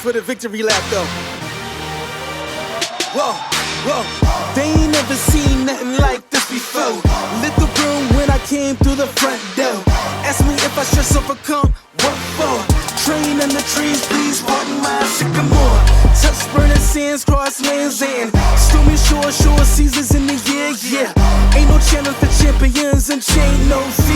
for the victory lap though. Whoa, whoa. They ain't never seen nothing like this before. Lit the room when I came through the front door. Ask me if I should overcome. What for? Train in the trees, please pardon my sycamore. Touch burning sands, cross lands, and stormy shore, shore seasons in the year, yeah. Ain't no challenge for champions and chain no fear.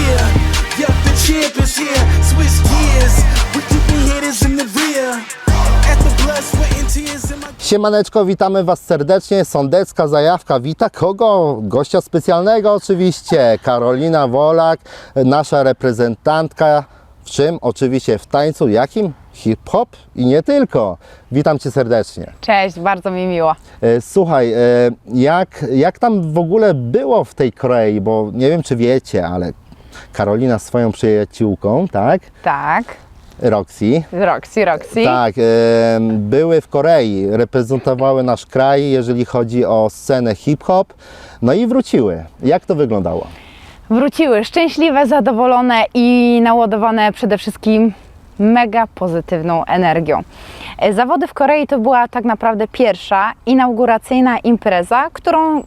Siemaneczko, witamy Was serdecznie. Sądecka Zajawka wita kogo? Gościa specjalnego oczywiście. Karolina Wolak, nasza reprezentantka. W czym? Oczywiście w tańcu. Jakim? Hip-hop i nie tylko. Witam Cię serdecznie. Cześć, bardzo mi miło. E, Słuchaj, e, jak, jak tam w ogóle było w tej Korei? Bo nie wiem, czy wiecie, ale Karolina swoją przyjaciółką, tak? Tak, Roxy, Roxy, Roxy. Tak, e, były w Korei, reprezentowały nasz kraj, jeżeli chodzi o scenę hip-hop, no i wróciły. Jak to wyglądało? Wróciły szczęśliwe, zadowolone i naładowane przede wszystkim mega pozytywną energią. E, Zawody w Korei to była tak naprawdę pierwsza inauguracyjna impreza, którą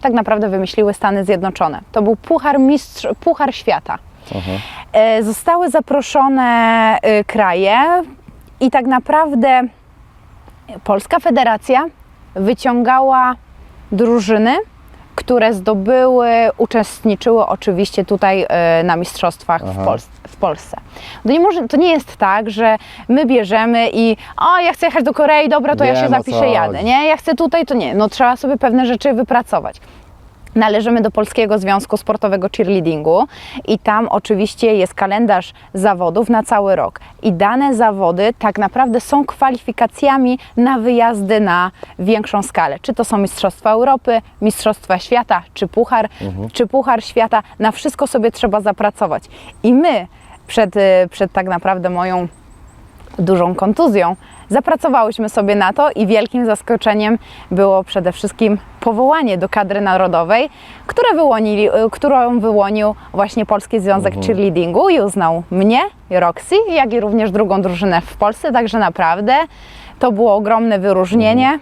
tak naprawdę wymyśliły Stany Zjednoczone. To był Puchar, mistrz, Puchar Świata. E, Zostały zaproszone e, kraje i tak naprawdę Polska Federacja wyciągała drużyny, które zdobyły, uczestniczyły oczywiście tutaj e, na mistrzostwach w, Pols- w Polsce. To nie, może, to nie jest tak, że my bierzemy i o, ja chcę jechać do Korei, dobra, to ja się zapiszę, jadę, nie? Ja chcę tutaj, to nie. No trzeba sobie pewne rzeczy wypracować. Należymy do Polskiego Związku Sportowego Cheerleadingu i tam oczywiście jest kalendarz zawodów na cały rok. I dane zawody tak naprawdę są kwalifikacjami na wyjazdy na większą skalę. Czy to są Mistrzostwa Europy, Mistrzostwa Świata, czy Puchar, czy Puchar Świata. Na wszystko sobie trzeba zapracować. I my przed, y, przed tak naprawdę moją dużą kontuzją. Zapracowałyśmy sobie na to i wielkim zaskoczeniem było przede wszystkim powołanie do kadry narodowej, które wyłonili, y, którą wyłonił właśnie Polski Związek Cheerleadingu i uznał mnie, Roxy, jak i również drugą drużynę w Polsce, także naprawdę to było ogromne wyróżnienie,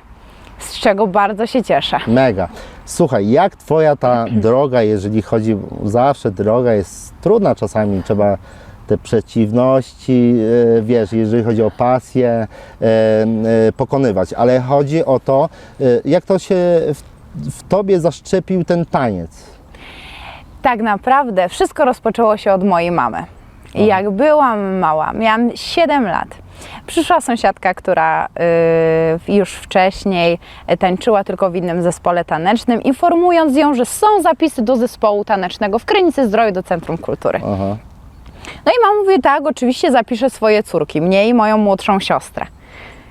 z czego bardzo się cieszę. Mega. Słuchaj, jak Twoja ta droga, jeżeli chodzi, zawsze droga jest trudna czasami, trzeba te przeciwności, e, wiesz, jeżeli chodzi o pasję, e, e, pokonywać, ale chodzi o to, jak to się w, w Tobie zaszczepił ten taniec. Tak naprawdę wszystko rozpoczęło się od mojej mamy. I jak byłam mała, miałam 7 lat, przyszła sąsiadka, która y, już wcześniej tańczyła tylko w innym zespole tanecznym, informując ją, że są zapisy do zespołu tanecznego w Krynicy Zdroju do Centrum Kultury. Aha. No i mama mówi, tak, oczywiście zapiszę swoje córki, mnie i moją młodszą siostrę.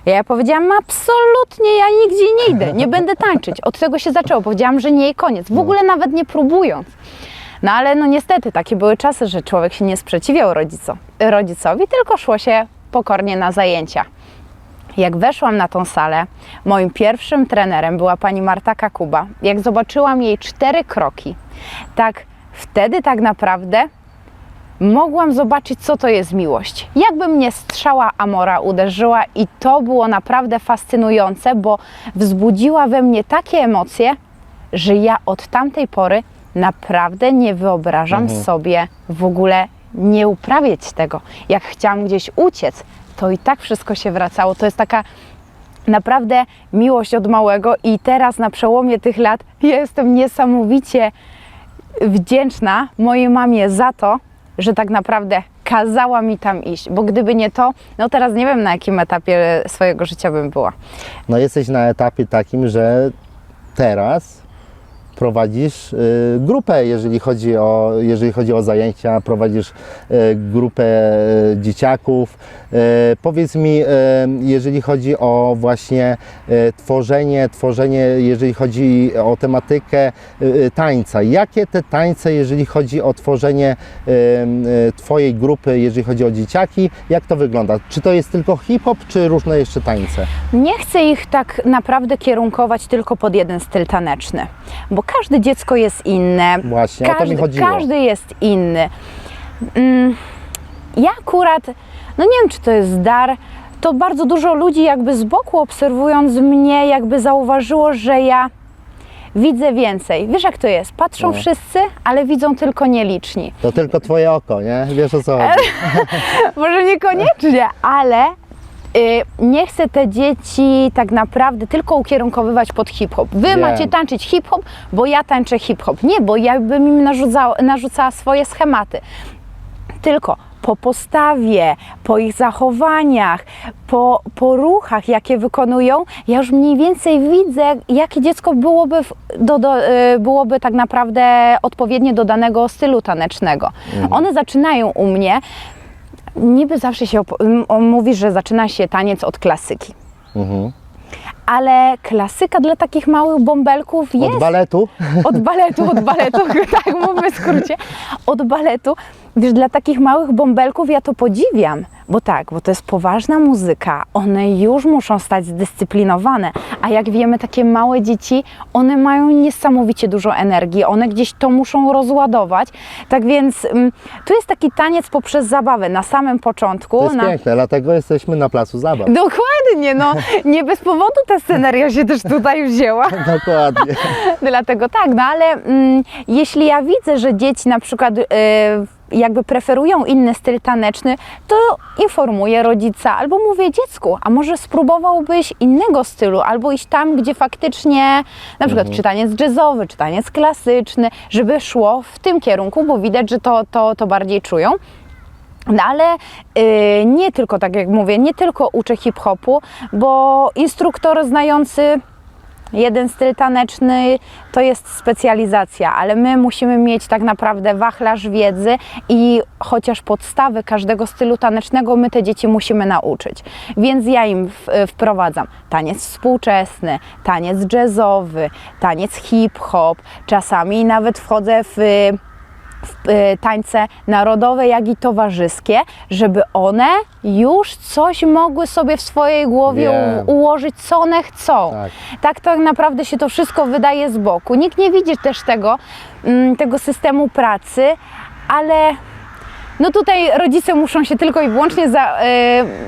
Ja powiedziałam, absolutnie, ja nigdzie nie idę, nie będę tańczyć. Od tego się zaczęło. Powiedziałam, że nie i koniec. W ogóle nawet nie próbując. No ale no niestety takie były czasy, że człowiek się nie sprzeciwiał rodzico, rodzicowi, tylko szło się pokornie na zajęcia. Jak weszłam na tą salę, moim pierwszym trenerem była pani Marta Kakuba. Jak zobaczyłam jej cztery kroki, tak wtedy tak naprawdę mogłam zobaczyć, co to jest miłość. Jakby mnie strzała Amora uderzyła i to było naprawdę fascynujące, bo wzbudziła we mnie takie emocje, że ja od tamtej pory naprawdę nie wyobrażam sobie w ogóle nie uprawiać tego. Jak chciałam gdzieś uciec, to i tak wszystko się wracało. To jest taka naprawdę miłość od małego i teraz na przełomie tych lat ja jestem niesamowicie wdzięczna mojej mamie za to, że tak naprawdę kazała mi tam iść, bo gdyby nie to, no teraz nie wiem na jakim etapie swojego życia bym była. No jesteś na etapie takim, że teraz prowadzisz y, grupę, jeżeli chodzi o, jeżeli chodzi o zajęcia, prowadzisz y, grupę y, dzieciaków. Y, powiedz mi, y, jeżeli chodzi o właśnie y, tworzenie, tworzenie, jeżeli chodzi o tematykę tańca. Jakie te tańce, jeżeli chodzi o tworzenie Twojej grupy, jeżeli chodzi o dzieciaki, jak to wygląda? Czy to jest tylko hip-hop, czy różne jeszcze tańce? Nie chcę ich tak naprawdę kierunkować tylko pod jeden styl taneczny, bo każde dziecko jest inne. Właśnie, o to mi każdy, chodziło. każdy jest inny. Mm, ja akurat, no nie wiem czy to jest dar, to bardzo dużo ludzi jakby z boku obserwując mnie jakby zauważyło, że ja widzę więcej. Wiesz jak to jest? Patrzą No. wszyscy, ale widzą tylko nieliczni. To tylko twoje oko, nie? Wiesz o co chodzi. Może niekoniecznie, ale y, nie chcę te dzieci tak naprawdę tylko ukierunkowywać pod hip-hop. Wy Wiem. macie tańczyć hip-hop, bo ja tańczę hip-hop. Nie, bo ja bym im narzucała, narzucała swoje schematy. Tylko po postawie, po ich zachowaniach, po, po ruchach, jakie wykonują, ja już mniej więcej widzę, jakie dziecko byłoby, w, do, do, y, byłoby tak naprawdę odpowiednie do danego stylu tanecznego. One zaczynają u mnie, niby zawsze się mówi, że zaczyna się taniec od klasyki. Mhm. Ale klasyka dla takich małych bąbelków jest Od baletu? od baletu, od baletu, tak mówmy w skrócie, od baletu. Wiesz, dla takich małych bąbelków ja to podziwiam, bo tak, bo to jest poważna muzyka, one już muszą stać zdyscyplinowane, a jak wiemy, takie małe dzieci, one mają niesamowicie dużo energii, one gdzieś to muszą rozładować, tak więc mm, tu jest taki taniec poprzez zabawę na samym początku. To jest na... piękne, dlatego jesteśmy na placu zabaw. Dokładnie, no nie bez powodu ta sceneria się też tutaj wzięła. Dokładnie. Dlatego tak, no ale mm, jeśli ja widzę, że dzieci na przykład y, jakby preferują inny styl taneczny, to informuję rodzica albo mówię dziecku, a może spróbowałbyś innego stylu, albo iść tam, gdzie faktycznie na przykład czy taniec jazzowy, czy taniec klasyczny, żeby szło w tym kierunku, bo widać, że to, to, to bardziej czują. No ale y, nie tylko, tak jak mówię, nie tylko uczę hip-hopu, bo instruktor znający jeden styl taneczny to jest specjalizacja, ale my musimy mieć tak naprawdę wachlarz wiedzy i chociaż podstawy każdego stylu tanecznego my te dzieci musimy nauczyć. Więc ja im wprowadzam taniec współczesny, taniec jazzowy, taniec hip-hop, czasami nawet wchodzę w tańce narodowe, jak i towarzyskie, żeby one już coś mogły sobie w swojej głowie Wiem. ułożyć, co one chcą. Tak. tak tak naprawdę się to wszystko wydaje z boku. Nikt nie widzi też tego, mm, tego systemu pracy, ale no tutaj rodzice muszą się tylko i wyłącznie za,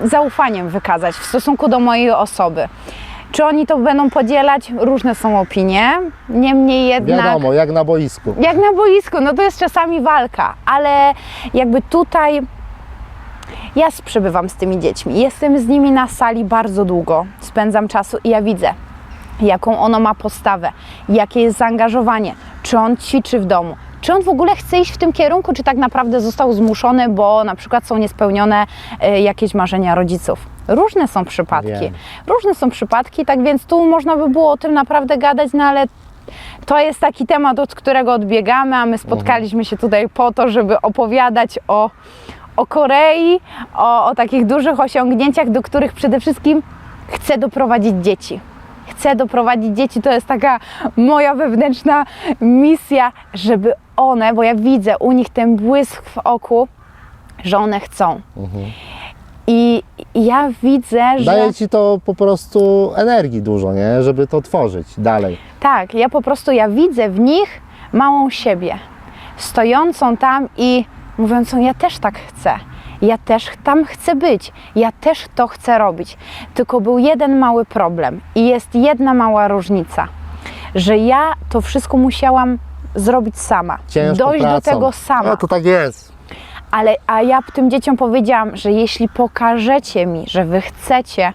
y, zaufaniem wykazać w stosunku do mojej osoby. Czy oni to będą podzielać? Różne są opinie. Niemniej jednak. Wiadomo, jak na boisku. Jak na boisku, no to jest czasami walka, ale jakby tutaj ja przebywam z tymi dziećmi. Jestem z nimi na sali bardzo długo, spędzam czasu i ja widzę, jaką ono ma postawę, jakie jest zaangażowanie, czy on ćwiczy w domu, czy on w ogóle chce iść w tym kierunku, czy tak naprawdę został zmuszony, bo na przykład są niespełnione e, jakieś marzenia rodziców. Różne są przypadki. Wiem. Różne są przypadki, tak więc tu można by było o tym naprawdę gadać, no ale to jest taki temat, od którego odbiegamy, a my spotkaliśmy się tutaj po to, żeby opowiadać o, o Korei, o, o takich dużych osiągnięciach, do których przede wszystkim chcę doprowadzić dzieci. Chcę doprowadzić dzieci, to jest taka moja wewnętrzna misja, żeby one, bo ja widzę u nich ten błysk w oku, że one chcą. I ja widzę, że. Daje ci to po prostu energii dużo, nie? Żeby to tworzyć dalej. Tak, ja po prostu ja widzę w nich małą siebie, stojącą tam i mówiącą: Ja też tak chcę. Ja też tam chcę być, ja też to chcę robić. Tylko był jeden mały problem i jest jedna mała różnica, że ja to wszystko musiałam zrobić sama, Ciężką dojść pracą. do tego sama. No to tak jest. Ale a ja tym dzieciom powiedziałam, że jeśli pokażecie mi, że wy chcecie,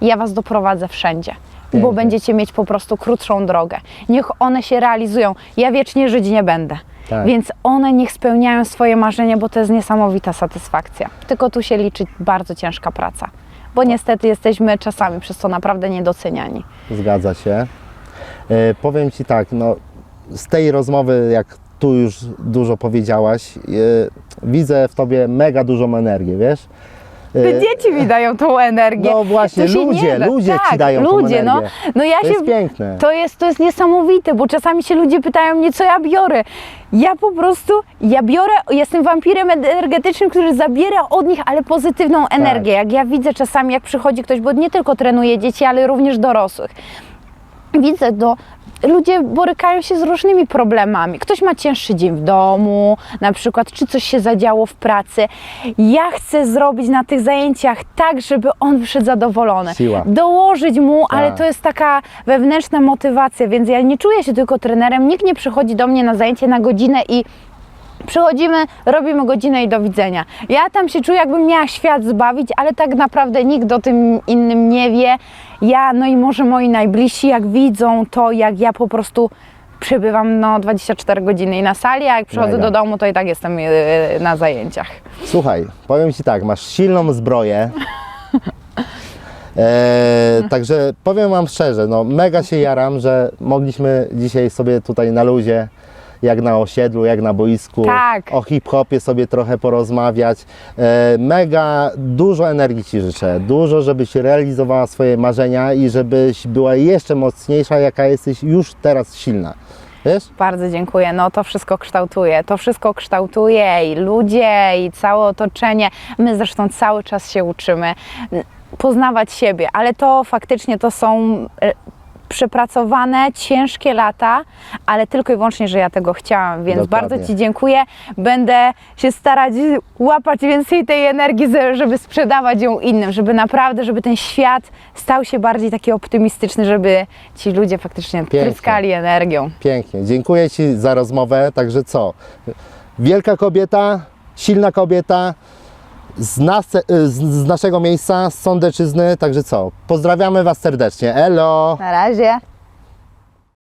ja was doprowadzę wszędzie. Bo Pięknie. będziecie mieć po prostu krótszą drogę. Niech one się realizują. Ja wiecznie żyć nie będę. Tak. Więc one niech spełniają swoje marzenia, bo to jest niesamowita satysfakcja. Tylko tu się liczy bardzo ciężka praca. Bo niestety jesteśmy czasami przez to naprawdę niedoceniani. Zgadza się. E, powiem Ci tak, no, z tej rozmowy, jak tu już dużo powiedziałaś, e, widzę w Tobie mega dużą energię, wiesz? Te dzieci mi dają tą energię. No właśnie, ludzie, nie ludzie tak, ci dają tą ludzie, no, energię. no ja To się, jest piękne. To jest, to jest niesamowite, bo czasami się ludzie pytają mnie, co ja biorę. Ja po prostu, ja biorę, jestem wampirem energetycznym, który zabiera od nich, ale pozytywną energię. Jak ja widzę czasami, jak przychodzi ktoś, bo nie tylko trenuję dzieci, ale również dorosłych. Widzę, no, ludzie borykają się z różnymi problemami. Ktoś ma cięższy dzień w domu, na przykład, czy coś się zadziało w pracy. Ja chcę zrobić na tych zajęciach tak, żeby on wyszedł zadowolony. Siła. Dołożyć mu, ale Tak. to jest taka wewnętrzna motywacja, więc ja nie czuję się tylko trenerem. Nikt nie przychodzi do mnie na zajęcie na godzinę i Przychodzimy, robimy godzinę i do widzenia. Ja tam się czuję, jakbym miała świat zbawić, ale tak naprawdę nikt o tym innym nie wie. Ja, no i może moi najbliżsi, jak widzą to, jak ja po prostu przebywam no 24 godziny i na sali, a jak przychodzę Mega. do domu, to i tak jestem yy, na zajęciach. Słuchaj, powiem Ci tak, masz silną zbroję. E, także powiem Wam szczerze, no mega się jaram, że mogliśmy dzisiaj sobie tutaj na luzie, jak na osiedlu, jak na boisku, Tak. o hip-hopie sobie trochę porozmawiać. E, mega dużo energii Ci życzę, dużo, żebyś realizowała swoje marzenia i żebyś była jeszcze mocniejsza, jaka jesteś już teraz silna. Wiesz? Bardzo dziękuję. No to wszystko kształtuje. To wszystko kształtuje i ludzie, i całe otoczenie. My zresztą cały czas się uczymy poznawać siebie, ale to faktycznie to są e, przepracowane, ciężkie lata, ale tylko i wyłącznie, że ja tego chciałam, więc Dokładnie. bardzo Ci dziękuję. Będę się starać łapać więcej tej energii, żeby sprzedawać ją innym, żeby naprawdę, żeby ten świat stał się bardziej taki optymistyczny, żeby ci ludzie faktycznie Pięknie. tryskali energią. Pięknie. Dziękuję Ci za rozmowę. Także co? Wielka kobieta, silna kobieta z, nas, z, z naszego miejsca, z Sądeczyzny. Także co? Pozdrawiamy Was serdecznie. Elo! Na razie.